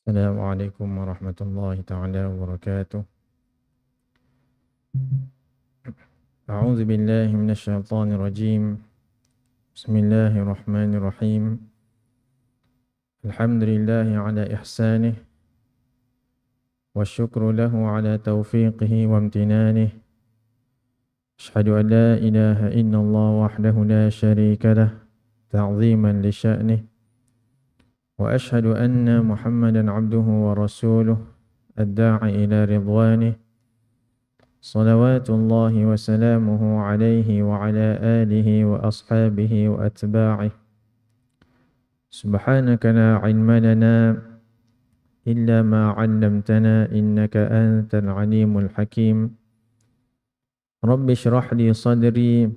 السلام عليكم ورحمة الله تعالى وبركاته. أعوذ بالله من الشيطان الرجيم. بسم الله الرحمن الرحيم. الحمد لله على إحسانه والشكر له على توفيقه وامتنانه. أشهد أن لا إله إلا الله وحده لا شريك له تعظيما لشأنه. وأشهد أن محمدا عبده ورسوله الداعي إلى رضوانه صلوات الله وسلامه عليه وعلى آله وأصحابه وأتباعه. سبحانك لا علم لنا إلا ما علمتنا إنك أنت العليم الحكيم. رب اشرح لي صدري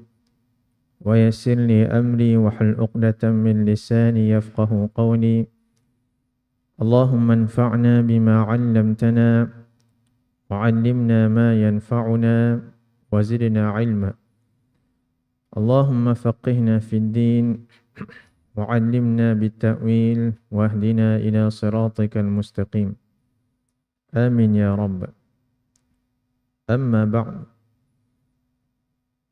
ويسر لي أمري واحلل عقدة من لساني يفقه قولي. اللهم انفعنا بما علمتنا وعلمنا ما ينفعنا وزدنا علما. اللهم فقهنا في الدين وعلمنا بالتأويل واهدنا إلى صراطك المستقيم. آمين يا رب. أما بعد.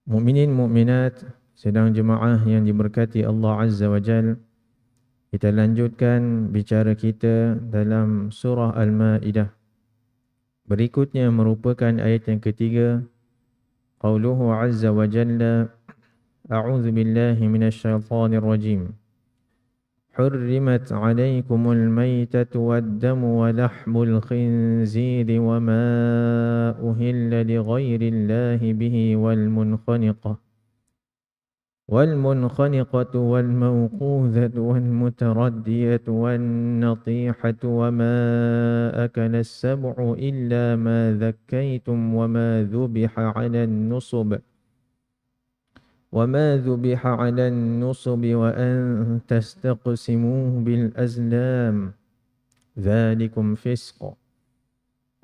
مؤمنين مؤمنات jemaah yang diberkati Allah Azza wa Jalla kita lanjutkan bicara kita dalam surah Al-Ma'idah. Berikutnya merupakan ayat yang ketiga. Qauluhu Azza wa Jalla A'udzu billahi minasyaitonir rajim. حرمت عليكم الميتة والدم ولحم الخنزير وما أهل لغير الله به والمنخنقة والمنخنقة والموقوذة والمتردية والنطيحة وما أكل السبع إلا ما ذكيتم وما ذبح على النصب. وما ذبح على النصب وأن تستقسموا بالأزلام. ذلكم فسق.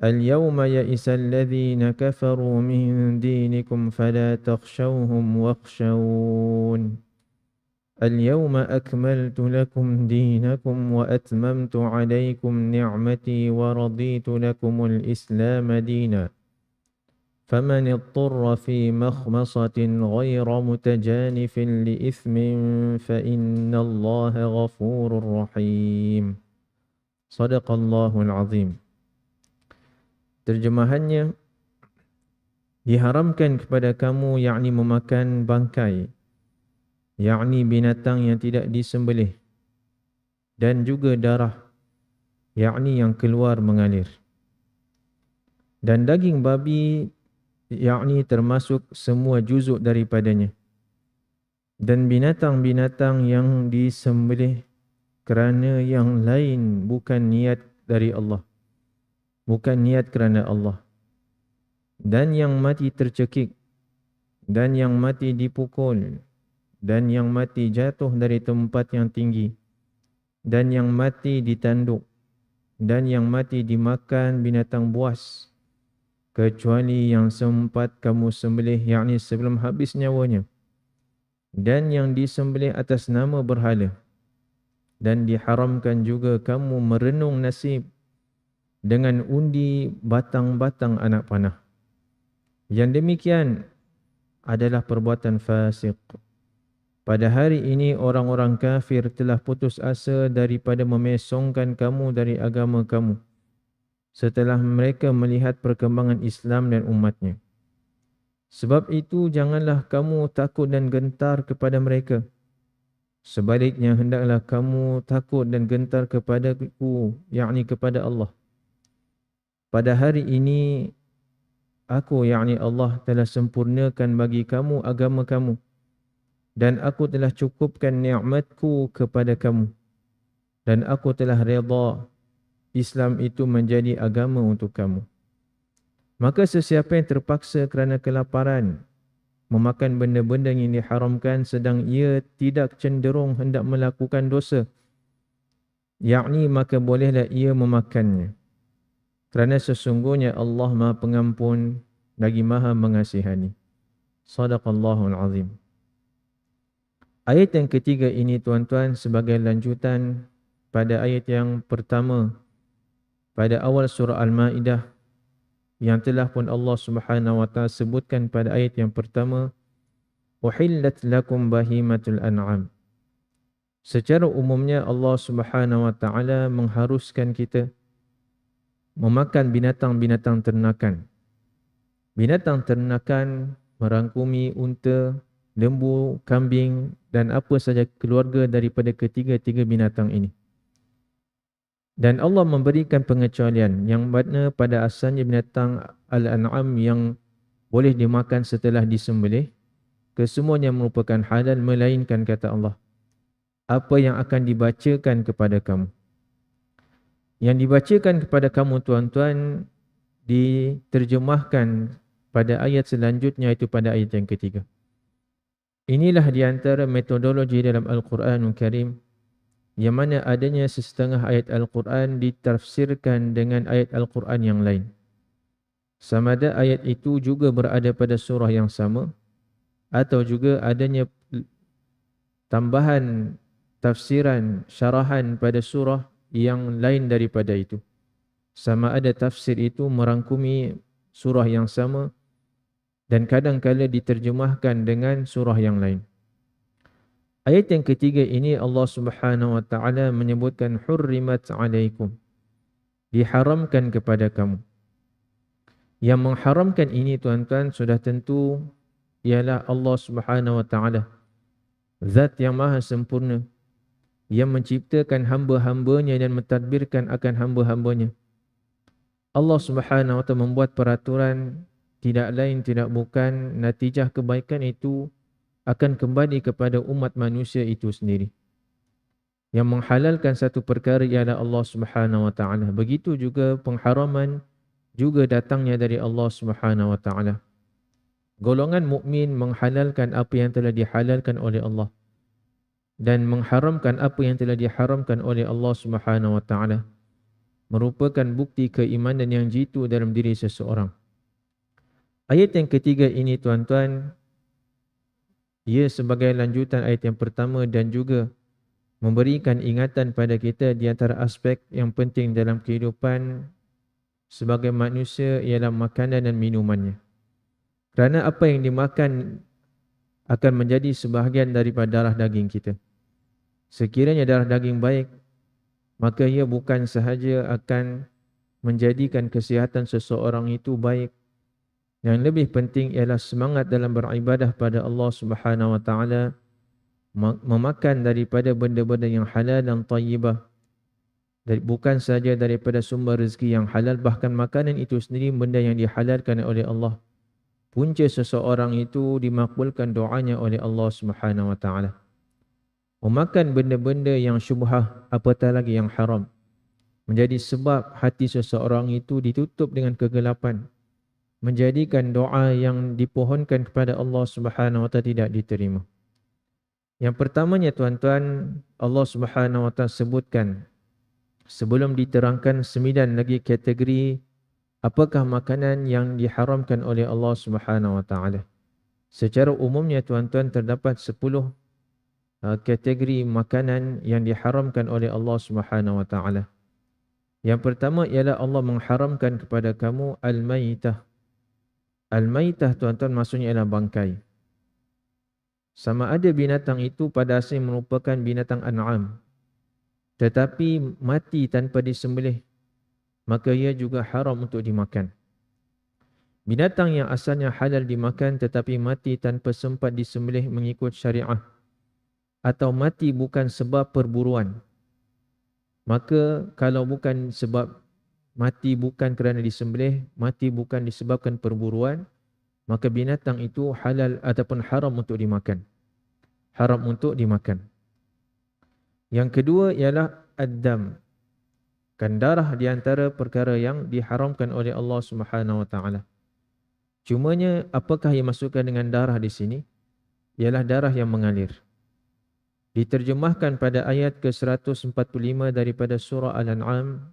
اليوم يئس الذين كفروا من دينكم فلا تخشوهم واخشون. اليوم أكملت لكم دينكم وأتممت عليكم نعمتي ورضيت لكم الإسلام دينا. فمن اضطر في مخمصة غير متجانف لإثم فإن الله غفور رحيم. صدق الله العظيم. Terjemahannya diharamkan kepada kamu yakni memakan bangkai yakni binatang yang tidak disembelih dan juga darah yakni yang keluar mengalir. Dan daging babi yakni termasuk semua juzuk daripadanya. Dan binatang-binatang yang disembelih kerana yang lain bukan niat dari Allah bukan niat kerana Allah. Dan yang mati tercekik dan yang mati dipukul dan yang mati jatuh dari tempat yang tinggi dan yang mati ditanduk dan yang mati dimakan binatang buas kecuali yang sempat kamu sembelih yakni sebelum habis nyawanya dan yang disembelih atas nama berhala dan diharamkan juga kamu merenung nasib dengan undi batang-batang anak panah. Yang demikian adalah perbuatan fasik. Pada hari ini orang-orang kafir telah putus asa daripada memesongkan kamu dari agama kamu setelah mereka melihat perkembangan Islam dan umatnya. Sebab itu janganlah kamu takut dan gentar kepada mereka. Sebaliknya hendaklah kamu takut dan gentar kepadaku, yakni kepada Allah pada hari ini aku yakni Allah telah sempurnakan bagi kamu agama kamu. Dan aku telah cukupkan nikmatku kepada kamu. Dan aku telah redha Islam itu menjadi agama untuk kamu. Maka sesiapa yang terpaksa kerana kelaparan memakan benda-benda yang diharamkan sedang ia tidak cenderung hendak melakukan dosa yakni maka bolehlah ia memakannya kerana sesungguhnya Allah Maha Pengampun lagi Maha Mengasihani. Sadaqallahul Azim. Ayat yang ketiga ini tuan-tuan sebagai lanjutan pada ayat yang pertama pada awal surah Al-Maidah yang telah pun Allah Subhanahu wa taala sebutkan pada ayat yang pertama uhillat lakum bahimatul an'am secara umumnya Allah Subhanahu wa taala mengharuskan kita memakan binatang-binatang ternakan. Binatang ternakan merangkumi unta lembu kambing dan apa saja keluarga daripada ketiga-tiga binatang ini. Dan Allah memberikan pengecualian yang mana pada asalnya binatang al-an'am yang boleh dimakan setelah disembelih kesemuanya merupakan halal melainkan kata Allah. Apa yang akan dibacakan kepada kamu yang dibacakan kepada kamu tuan-tuan diterjemahkan pada ayat selanjutnya itu pada ayat yang ketiga inilah di antara metodologi dalam Al-Quranul Karim yang mana adanya sesetengah ayat Al-Quran ditafsirkan dengan ayat Al-Quran yang lain. Sama ada ayat itu juga berada pada surah yang sama atau juga adanya tambahan tafsiran syarahan pada surah yang lain daripada itu. Sama ada tafsir itu merangkumi surah yang sama dan kadang-kala diterjemahkan dengan surah yang lain. Ayat yang ketiga ini Allah Subhanahu wa taala menyebutkan hurrimat alaikum. Diharamkan kepada kamu. Yang mengharamkan ini tuan-tuan sudah tentu ialah Allah Subhanahu wa taala. Zat yang maha sempurna yang menciptakan hamba-hambanya dan mentadbirkan akan hamba-hambanya. Allah Subhanahu wa taala membuat peraturan tidak lain tidak bukan natijah kebaikan itu akan kembali kepada umat manusia itu sendiri. Yang menghalalkan satu perkara ialah Allah Subhanahu wa taala. Begitu juga pengharaman juga datangnya dari Allah Subhanahu wa taala. Golongan mukmin menghalalkan apa yang telah dihalalkan oleh Allah dan mengharamkan apa yang telah diharamkan oleh Allah Subhanahu wa taala merupakan bukti keimanan yang jitu dalam diri seseorang. Ayat yang ketiga ini tuan-tuan ia sebagai lanjutan ayat yang pertama dan juga memberikan ingatan pada kita di antara aspek yang penting dalam kehidupan sebagai manusia ialah makanan dan minumannya. Kerana apa yang dimakan akan menjadi sebahagian daripada darah daging kita. Sekiranya darah daging baik, maka ia bukan sahaja akan menjadikan kesihatan seseorang itu baik yang lebih penting ialah semangat dalam beribadah pada Allah Subhanahu Wa Taala, memakan daripada benda-benda yang halal dan tayyibah. Bukan saja daripada sumber rezeki yang halal, bahkan makanan itu sendiri benda yang dihalalkan oleh Allah. Punca seseorang itu dimakbulkan doanya oleh Allah Subhanahu Wa Taala. Memakan benda-benda yang syubhah, apatah lagi yang haram. Menjadi sebab hati seseorang itu ditutup dengan kegelapan menjadikan doa yang dipohonkan kepada Allah Subhanahu wa taala tidak diterima. Yang pertamanya tuan-tuan, Allah Subhanahu wa taala sebutkan sebelum diterangkan sembilan lagi kategori apakah makanan yang diharamkan oleh Allah Subhanahu wa taala. Secara umumnya tuan-tuan terdapat sepuluh uh, kategori makanan yang diharamkan oleh Allah Subhanahu wa taala. Yang pertama ialah Allah mengharamkan kepada kamu al-maitah Al-maitah tuan-tuan maksudnya ialah bangkai. Sama ada binatang itu pada asalnya merupakan binatang an'am. Tetapi mati tanpa disembelih. Maka ia juga haram untuk dimakan. Binatang yang asalnya halal dimakan tetapi mati tanpa sempat disembelih mengikut syariah. Atau mati bukan sebab perburuan. Maka kalau bukan sebab mati bukan kerana disembelih, mati bukan disebabkan perburuan, maka binatang itu halal ataupun haram untuk dimakan. Haram untuk dimakan. Yang kedua ialah ad-dam. Kan darah di antara perkara yang diharamkan oleh Allah Subhanahu wa taala. Cumanya apakah yang masukkan dengan darah di sini? Ialah darah yang mengalir. Diterjemahkan pada ayat ke-145 daripada surah Al-An'am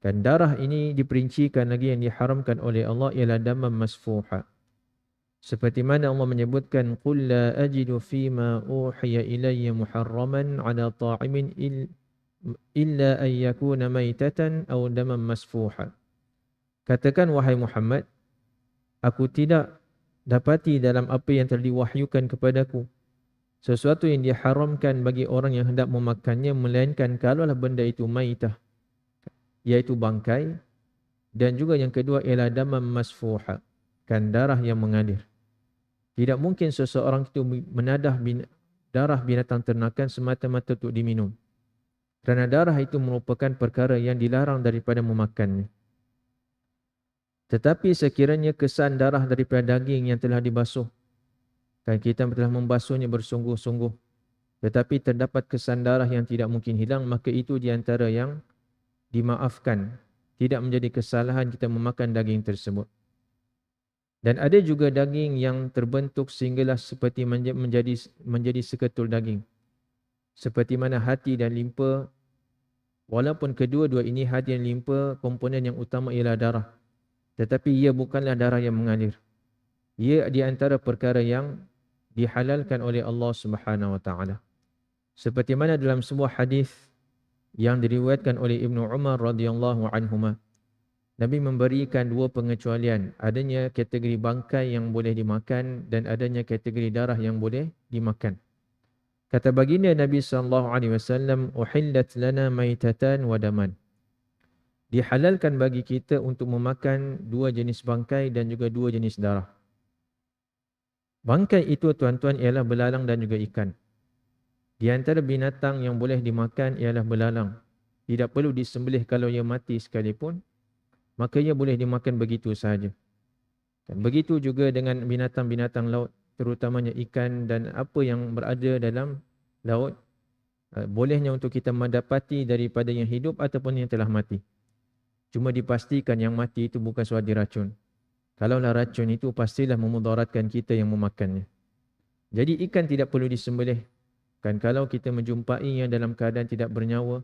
dan darah ini diperincikan lagi yang diharamkan oleh Allah ialah damam masfuha. Seperti mana Allah menyebutkan qul la ajidu fi ma uhiya ilayya muharraman ala ta'imin il illa an yakuna maitatan aw daman masfuha. Katakan wahai Muhammad, aku tidak dapati dalam apa yang telah diwahyukan kepadaku sesuatu yang diharamkan bagi orang yang hendak memakannya melainkan kalaulah benda itu maitah iaitu bangkai. Dan juga yang kedua ialah damam masfuha kan darah yang mengalir. Tidak mungkin seseorang itu menadah bin, darah binatang ternakan semata-mata untuk diminum. Kerana darah itu merupakan perkara yang dilarang daripada memakannya. Tetapi sekiranya kesan darah daripada daging yang telah dibasuh kan kita telah membasuhnya bersungguh-sungguh. Tetapi terdapat kesan darah yang tidak mungkin hilang maka itu di antara yang dimaafkan. Tidak menjadi kesalahan kita memakan daging tersebut. Dan ada juga daging yang terbentuk sehinggalah seperti menjadi menjadi seketul daging. Seperti mana hati dan limpa walaupun kedua-dua ini hati dan limpa komponen yang utama ialah darah. Tetapi ia bukanlah darah yang mengalir. Ia di antara perkara yang dihalalkan oleh Allah Subhanahu wa taala. Seperti mana dalam sebuah hadis yang diriwayatkan oleh Ibnu Umar radhiyallahu anhuma. Nabi memberikan dua pengecualian, adanya kategori bangkai yang boleh dimakan dan adanya kategori darah yang boleh dimakan. Kata baginda Nabi sallallahu alaihi wasallam, "Uhillat lana maitatan wa daman." Dihalalkan bagi kita untuk memakan dua jenis bangkai dan juga dua jenis darah. Bangkai itu tuan-tuan ialah belalang dan juga ikan. Di antara binatang yang boleh dimakan ialah belalang. Tidak perlu disembelih kalau ia mati sekalipun. Maka ia boleh dimakan begitu sahaja. Dan begitu juga dengan binatang-binatang laut. Terutamanya ikan dan apa yang berada dalam laut. Eh, bolehnya untuk kita mendapati daripada yang hidup ataupun yang telah mati. Cuma dipastikan yang mati itu bukan suatu diracun. Kalaulah racun itu pastilah memudaratkan kita yang memakannya. Jadi ikan tidak perlu disembelih. Kan kalau kita menjumpai yang dalam keadaan tidak bernyawa,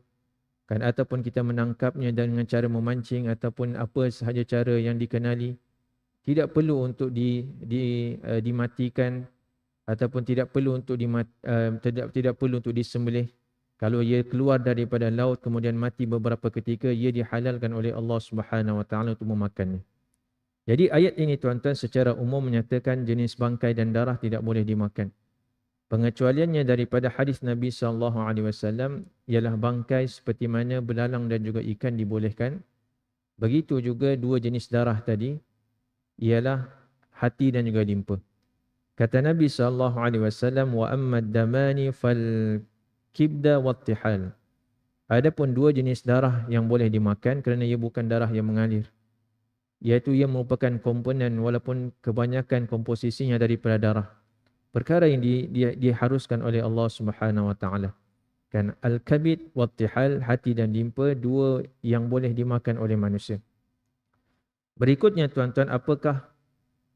kan ataupun kita menangkapnya dengan cara memancing ataupun apa sahaja cara yang dikenali, tidak perlu untuk di, di, uh, dimatikan ataupun tidak perlu untuk dimat, uh, tidak tidak perlu untuk disembelih. Kalau ia keluar daripada laut kemudian mati beberapa ketika, ia dihalalkan oleh Allah Subhanahu Wa Taala untuk memakannya. Jadi ayat ini tuan-tuan secara umum menyatakan jenis bangkai dan darah tidak boleh dimakan. Pengecualiannya daripada hadis Nabi sallallahu alaihi wasallam ialah bangkai seperti mana belalang dan juga ikan dibolehkan. Begitu juga dua jenis darah tadi ialah hati dan juga limpa. Kata Nabi sallallahu alaihi wasallam wa amma damani fal kibda wattihal. Adapun dua jenis darah yang boleh dimakan kerana ia bukan darah yang mengalir iaitu ia merupakan komponen walaupun kebanyakan komposisinya daripada darah. Perkara yang di, di, diharuskan oleh Allah Subhanahu Wa Taala. Kan al-kabid wa tihal hati dan limpa dua yang boleh dimakan oleh manusia. Berikutnya tuan-tuan apakah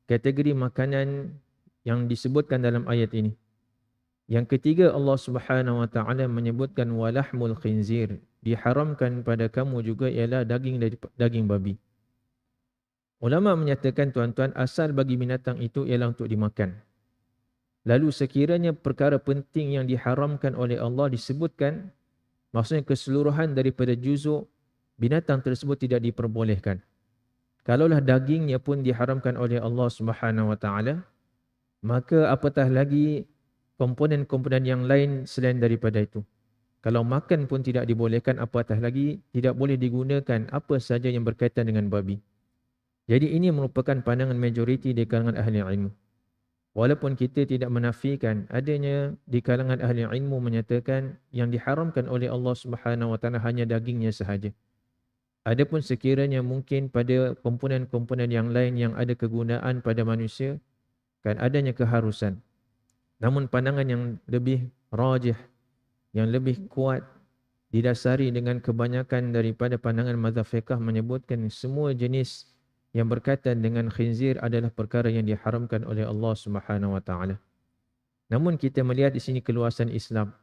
kategori makanan yang disebutkan dalam ayat ini? Yang ketiga Allah Subhanahu Wa Taala menyebutkan walahmul khinzir diharamkan pada kamu juga ialah daging daging babi. Ulama menyatakan tuan-tuan asal bagi binatang itu ialah untuk dimakan. Lalu sekiranya perkara penting yang diharamkan oleh Allah disebutkan, maksudnya keseluruhan daripada juzuk binatang tersebut tidak diperbolehkan. Kalaulah dagingnya pun diharamkan oleh Allah Subhanahu Wa Taala, maka apatah lagi komponen-komponen yang lain selain daripada itu. Kalau makan pun tidak dibolehkan, apatah lagi tidak boleh digunakan apa saja yang berkaitan dengan babi. Jadi ini merupakan pandangan majoriti di kalangan ahli ilmu. Walaupun kita tidak menafikan adanya di kalangan ahli ilmu menyatakan yang diharamkan oleh Allah Subhanahu Wa Taala hanya dagingnya sahaja. Adapun sekiranya mungkin pada komponen-komponen yang lain yang ada kegunaan pada manusia kan adanya keharusan. Namun pandangan yang lebih rajih yang lebih kuat didasari dengan kebanyakan daripada pandangan mazhab fiqh menyebutkan semua jenis yang berkaitan dengan khinzir adalah perkara yang diharamkan oleh Allah Subhanahu wa taala. Namun kita melihat di sini keluasan Islam.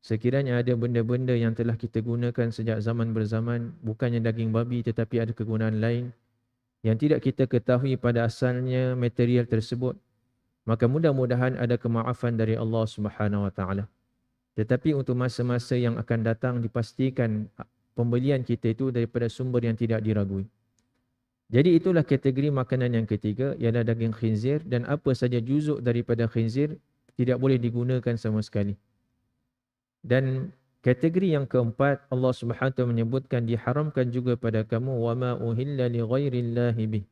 Sekiranya ada benda-benda yang telah kita gunakan sejak zaman berzaman bukannya daging babi tetapi ada kegunaan lain yang tidak kita ketahui pada asalnya material tersebut maka mudah-mudahan ada kemaafan dari Allah Subhanahu wa taala. Tetapi untuk masa-masa yang akan datang dipastikan pembelian kita itu daripada sumber yang tidak diragui. Jadi itulah kategori makanan yang ketiga ialah daging khinzir dan apa saja juzuk daripada khinzir tidak boleh digunakan sama sekali. Dan kategori yang keempat Allah Subhanahu wa menyebutkan diharamkan juga pada kamu wama uhilla li ghairillahi bih.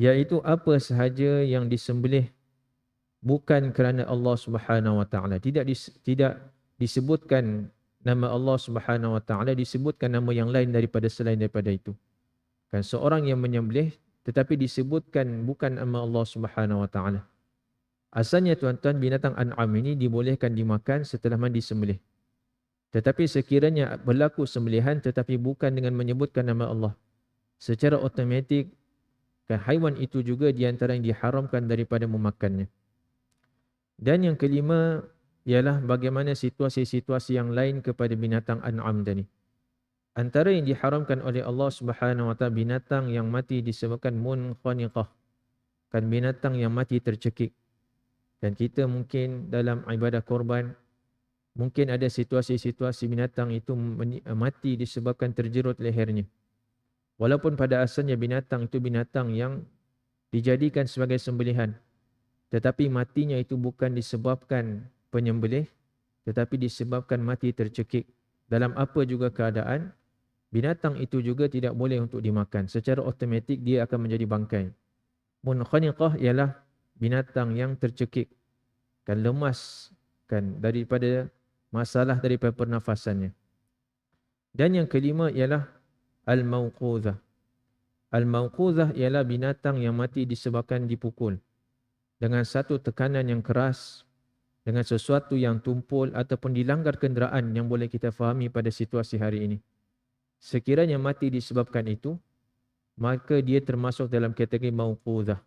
Yaitu apa sahaja yang disembelih bukan kerana Allah Subhanahu wa taala tidak dis, tidak disebutkan nama Allah Subhanahu wa taala disebutkan nama yang lain daripada selain daripada itu. Kan seorang yang menyembelih tetapi disebutkan bukan nama Allah Subhanahu Wa Taala. Asalnya tuan-tuan binatang an'am ini dibolehkan dimakan setelah mandi sembelih. Tetapi sekiranya berlaku sembelihan tetapi bukan dengan menyebutkan nama Allah. Secara automatik kan haiwan itu juga di antara yang diharamkan daripada memakannya. Dan yang kelima ialah bagaimana situasi-situasi yang lain kepada binatang an'am tadi. Antara yang diharamkan oleh Allah Subhanahu Wa Taala binatang yang mati disebabkan munkhaniqah. Kan binatang yang mati tercekik. Dan kita mungkin dalam ibadah korban mungkin ada situasi-situasi binatang itu mati disebabkan terjerut lehernya. Walaupun pada asalnya binatang itu binatang yang dijadikan sebagai sembelihan. Tetapi matinya itu bukan disebabkan penyembelih tetapi disebabkan mati tercekik. Dalam apa juga keadaan binatang itu juga tidak boleh untuk dimakan. Secara automatik dia akan menjadi bangkai. Munkhaniqah ialah binatang yang tercekik. Kan lemas kan daripada masalah daripada pernafasannya. Dan yang kelima ialah al-mauquzah. Al-mauquzah ialah binatang yang mati disebabkan dipukul. Dengan satu tekanan yang keras, dengan sesuatu yang tumpul ataupun dilanggar kenderaan yang boleh kita fahami pada situasi hari ini. Sekiranya mati disebabkan itu, maka dia termasuk dalam kategori mauqudah.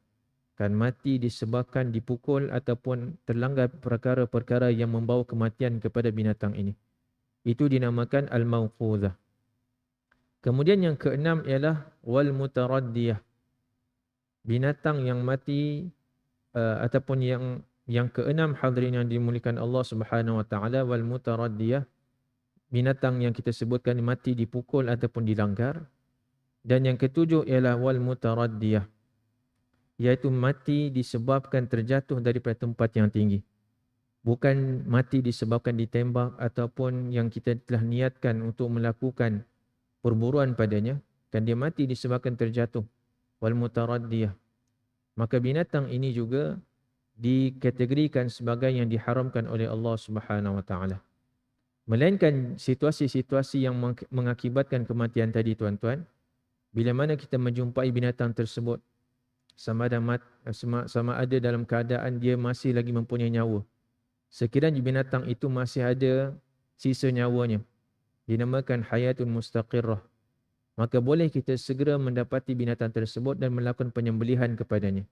Kan mati disebabkan dipukul ataupun terlanggar perkara-perkara yang membawa kematian kepada binatang ini. Itu dinamakan al-mauqudah. Kemudian yang keenam ialah wal mutaraddiyah. Binatang yang mati uh, ataupun yang yang keenam hadirin yang dimuliakan Allah Subhanahu wa taala wal mutaraddiyah binatang yang kita sebutkan mati dipukul ataupun dilanggar. Dan yang ketujuh ialah wal mutaraddiyah. Iaitu mati disebabkan terjatuh daripada tempat yang tinggi. Bukan mati disebabkan ditembak ataupun yang kita telah niatkan untuk melakukan perburuan padanya. Dan dia mati disebabkan terjatuh. Wal mutaraddiyah. Maka binatang ini juga dikategorikan sebagai yang diharamkan oleh Allah Subhanahu Wa Taala. Melainkan situasi-situasi yang mengakibatkan kematian tadi tuan-tuan. Bila mana kita menjumpai binatang tersebut. Sama ada, mat, sama, sama ada dalam keadaan dia masih lagi mempunyai nyawa. Sekiranya binatang itu masih ada sisa nyawanya. Dinamakan hayatun mustaqirrah. Maka boleh kita segera mendapati binatang tersebut dan melakukan penyembelihan kepadanya.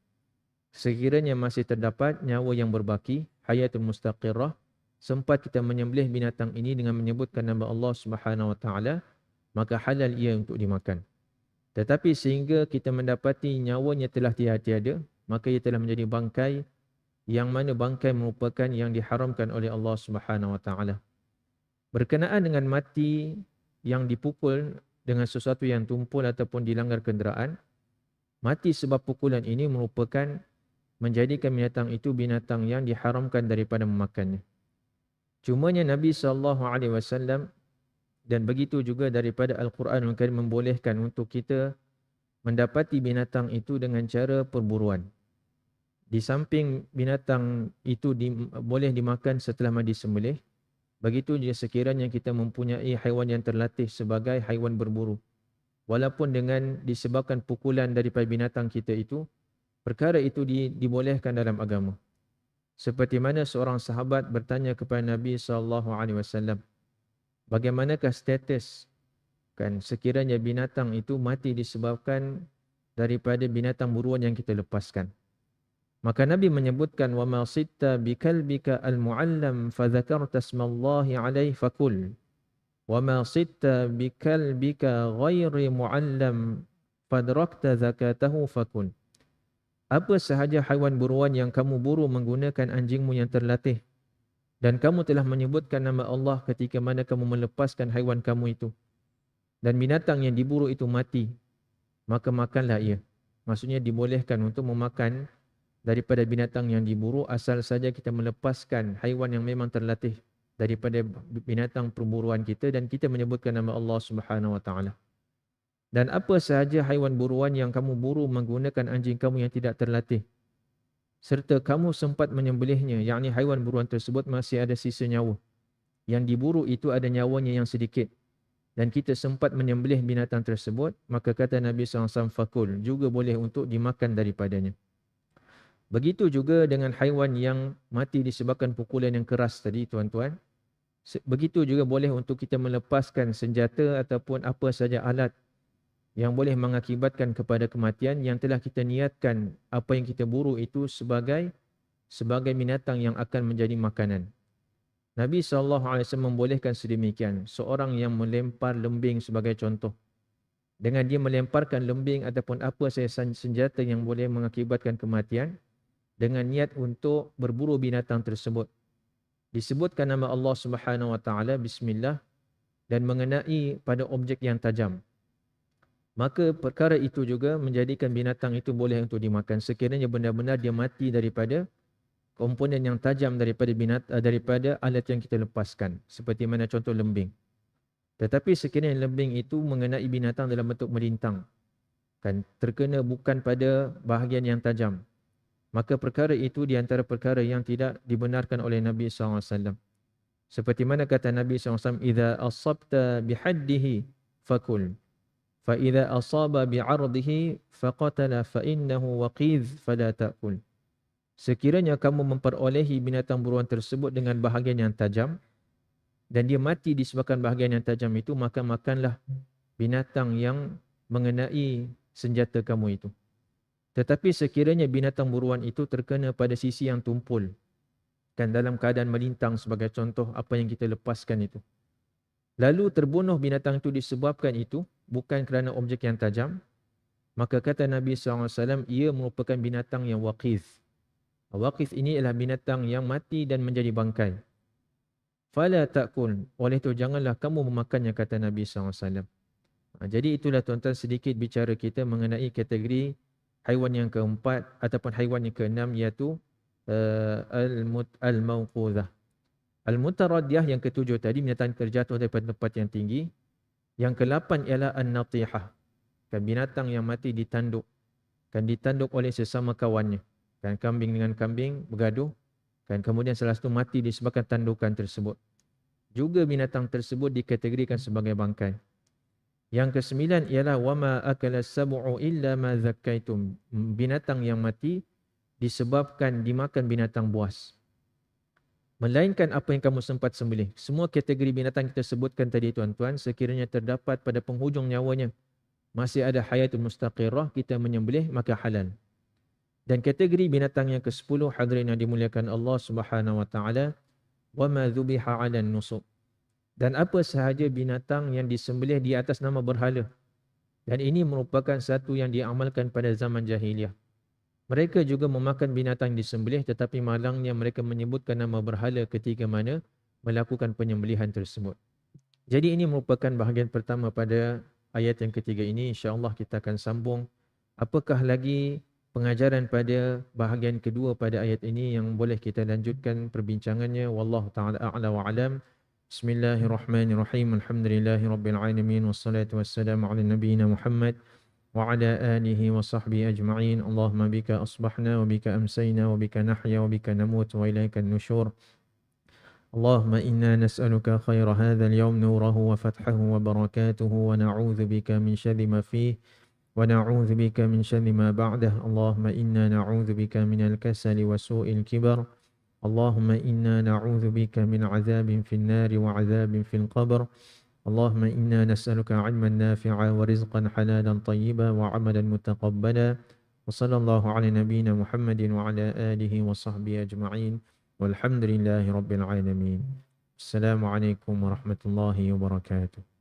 Sekiranya masih terdapat nyawa yang berbaki, hayatun mustaqirrah, sempat kita menyembelih binatang ini dengan menyebutkan nama Allah Subhanahu Wa Taala, maka halal ia untuk dimakan. Tetapi sehingga kita mendapati nyawanya telah tiada-tiada, maka ia telah menjadi bangkai yang mana bangkai merupakan yang diharamkan oleh Allah Subhanahu Wa Taala. Berkenaan dengan mati yang dipukul dengan sesuatu yang tumpul ataupun dilanggar kenderaan, mati sebab pukulan ini merupakan menjadikan binatang itu binatang yang diharamkan daripada memakannya. Cumanya Nabi SAW dan begitu juga daripada Al-Quran yang membolehkan untuk kita mendapati binatang itu dengan cara perburuan. Di samping binatang itu di, boleh dimakan setelah mandi sembelih, begitu juga sekiranya kita mempunyai haiwan yang terlatih sebagai haiwan berburu. Walaupun dengan disebabkan pukulan daripada binatang kita itu, perkara itu di, dibolehkan dalam agama. Seperti mana seorang sahabat bertanya kepada Nabi sallallahu alaihi wasallam, bagaimanakah status? Kan sekiranya binatang itu mati disebabkan daripada binatang buruan yang kita lepaskan. Maka Nabi menyebutkan wa ma sitta bi kalbika al muallam fa dzakarta ismallahi alaihi fakul wa ma sitta bi kalbika ghairi muallam fadrakta zakatahu fakul apa sahaja haiwan buruan yang kamu buru menggunakan anjingmu yang terlatih Dan kamu telah menyebutkan nama Allah ketika mana kamu melepaskan haiwan kamu itu. Dan binatang yang diburu itu mati. Maka makanlah ia. Maksudnya dibolehkan untuk memakan daripada binatang yang diburu asal saja kita melepaskan haiwan yang memang terlatih daripada binatang perburuan kita dan kita menyebutkan nama Allah Subhanahu Wa Taala. Dan apa sahaja haiwan buruan yang kamu buru menggunakan anjing kamu yang tidak terlatih? Serta kamu sempat menyembelihnya yakni haiwan buruan tersebut masih ada sisa nyawa. Yang diburu itu ada nyawanya yang sedikit. Dan kita sempat menyembelih binatang tersebut maka kata Nabi SAW fakul juga boleh untuk dimakan daripadanya. Begitu juga dengan haiwan yang mati disebabkan pukulan yang keras tadi tuan-tuan. Begitu juga boleh untuk kita melepaskan senjata ataupun apa saja alat yang boleh mengakibatkan kepada kematian yang telah kita niatkan apa yang kita buru itu sebagai sebagai binatang yang akan menjadi makanan. Nabi SAW membolehkan sedemikian. Seorang yang melempar lembing sebagai contoh. Dengan dia melemparkan lembing ataupun apa saja senjata yang boleh mengakibatkan kematian. Dengan niat untuk berburu binatang tersebut. Disebutkan nama Allah SWT, Bismillah. Dan mengenai pada objek yang tajam maka perkara itu juga menjadikan binatang itu boleh untuk dimakan. Sekiranya benar-benar dia mati daripada komponen yang tajam daripada binat eh, daripada alat yang kita lepaskan. Seperti mana contoh lembing. Tetapi sekiranya lembing itu mengenai binatang dalam bentuk melintang kan terkena bukan pada bahagian yang tajam maka perkara itu di antara perkara yang tidak dibenarkan oleh Nabi SAW seperti mana kata Nabi SAW idza asabta bihaddihi fakul فإذا أصاب بعرضه فقتل فإنه وقيذ فلا تأكل Sekiranya kamu memperolehi binatang buruan tersebut dengan bahagian yang tajam dan dia mati disebabkan bahagian yang tajam itu maka makanlah binatang yang mengenai senjata kamu itu. Tetapi sekiranya binatang buruan itu terkena pada sisi yang tumpul dan dalam keadaan melintang sebagai contoh apa yang kita lepaskan itu. Lalu terbunuh binatang itu disebabkan itu bukan kerana objek yang tajam, maka kata Nabi SAW, ia merupakan binatang yang waqiz. Waqiz ini adalah binatang yang mati dan menjadi bangkai. Fala takun. Oleh itu janganlah kamu memakannya, kata Nabi SAW. Ha, jadi itulah tuan-tuan sedikit bicara kita mengenai kategori haiwan yang keempat ataupun haiwan yang keenam iaitu uh, al-mawqudah. Al-mutaradiyah yang ketujuh tadi binatang terjatuh daripada tempat yang tinggi. Yang ke-8 ialah an-natihah. Kan binatang yang mati ditanduk. Kan ditanduk oleh sesama kawannya. Kan kambing dengan kambing bergaduh. Kan kemudian salah satu mati disebabkan tandukan tersebut. Juga binatang tersebut dikategorikan sebagai bangkai. Yang ke-9 ialah wama akala sab'u illa ma zakkaitum. Binatang yang mati disebabkan dimakan binatang buas Melainkan apa yang kamu sempat sembelih. Semua kategori binatang kita sebutkan tadi tuan-tuan. Sekiranya terdapat pada penghujung nyawanya. Masih ada hayatul mustaqirah kita menyembelih maka halal. Dan kategori binatang yang ke-10 hadirin yang dimuliakan Allah Subhanahu wa taala wa ma dhubiha 'ala nusuk. Dan apa sahaja binatang yang disembelih di atas nama berhala. Dan ini merupakan satu yang diamalkan pada zaman jahiliah. Mereka juga memakan binatang disembelih tetapi malangnya mereka menyebutkan nama berhala ketika mana melakukan penyembelihan tersebut. Jadi ini merupakan bahagian pertama pada ayat yang ketiga ini. InsyaAllah kita akan sambung. Apakah lagi pengajaran pada bahagian kedua pada ayat ini yang boleh kita lanjutkan perbincangannya. Wallahu ta'ala a'la wa alam. Bismillahirrahmanirrahim. Alhamdulillahirrabbilalamin. Wassalatu wassalamu ala nabiyina Muhammad. وعلى آله وصحبه أجمعين. اللهم بك أصبحنا وبك أمسينا وبك نحيا وبك نموت وإليك النشور. اللهم إنا نسألك خير هذا اليوم نوره وفتحه وبركاته ونعوذ بك من شر ما فيه ونعوذ بك من شر ما بعده. اللهم إنا نعوذ بك من الكسل وسوء الكبر. اللهم إنا نعوذ بك من عذاب في النار وعذاب في القبر. اللهم إنا نسألك علما نافعا ورزقا حلالا طيبا وعملا متقبلا. وصلى الله على نبينا محمد وعلى آله وصحبه أجمعين. والحمد لله رب العالمين. السلام عليكم ورحمة الله وبركاته.